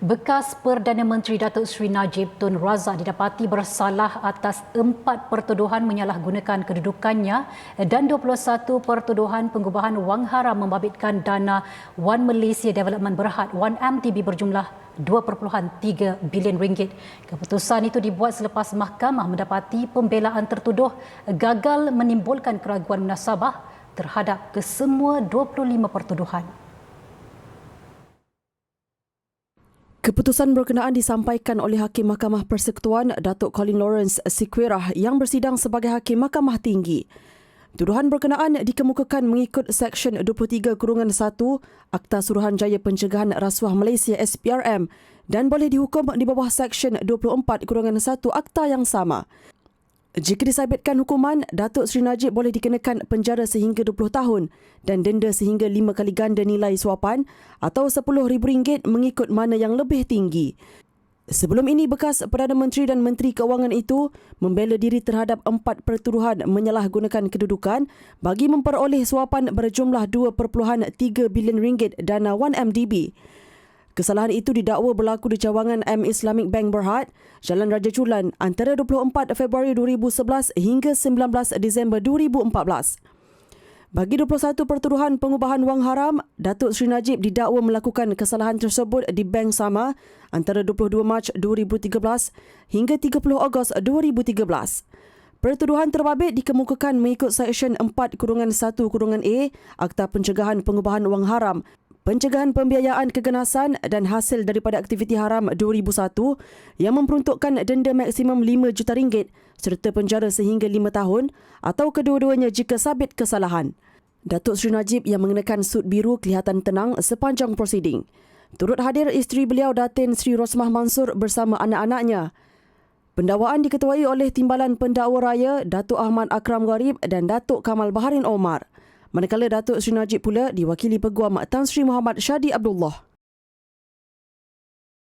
Bekas Perdana Menteri Datuk Seri Najib Tun Razak didapati bersalah atas empat pertuduhan menyalahgunakan kedudukannya dan 21 pertuduhan pengubahan wang haram membabitkan dana One Malaysia Development Berhad One MTB berjumlah 2.3 bilion ringgit. Keputusan itu dibuat selepas mahkamah mendapati pembelaan tertuduh gagal menimbulkan keraguan munasabah terhadap kesemua 25 pertuduhan. Keputusan berkenaan disampaikan oleh Hakim Mahkamah Persekutuan Datuk Colin Lawrence Sikwirah yang bersidang sebagai Hakim Mahkamah Tinggi. Tuduhan berkenaan dikemukakan mengikut Seksyen 23 Kurungan 1 Akta Suruhanjaya Pencegahan Rasuah Malaysia SPRM dan boleh dihukum di bawah Seksyen 24 Kurungan 1 Akta yang sama. Jika disabitkan hukuman, Datuk Seri Najib boleh dikenakan penjara sehingga 20 tahun dan denda sehingga 5 kali ganda nilai suapan atau RM10,000 mengikut mana yang lebih tinggi. Sebelum ini, bekas Perdana Menteri dan Menteri Keuangan itu membela diri terhadap empat pertuduhan menyalahgunakan kedudukan bagi memperoleh suapan berjumlah 2.3 bilion ringgit dana 1MDB. Kesalahan itu didakwa berlaku di cawangan M Islamic Bank Berhad, Jalan Raja Chulan antara 24 Februari 2011 hingga 19 Disember 2014. Bagi 21 pertuduhan pengubahan wang haram, Datuk Sri Najib didakwa melakukan kesalahan tersebut di bank sama antara 22 Mac 2013 hingga 30 Ogos 2013. Pertuduhan terbabit dikemukakan mengikut Seksyen 4 Kurungan 1 Kurungan A Akta Pencegahan Pengubahan Wang Haram Pencegahan Pembiayaan Keganasan dan Hasil daripada Aktiviti Haram 2001 yang memperuntukkan denda maksimum 5 juta ringgit serta penjara sehingga 5 tahun atau kedua-duanya jika sabit kesalahan. Datuk Seri Najib yang mengenakan sut biru kelihatan tenang sepanjang prosiding. Turut hadir isteri beliau Datin Sri Rosmah Mansur bersama anak-anaknya. Pendakwaan diketuai oleh Timbalan Pendakwa Raya Datuk Ahmad Akram Gharib dan Datuk Kamal Baharin Omar. Manakala Datuk Sri Najib pula diwakili Peguam Tan Sri Muhammad Syadi Abdullah.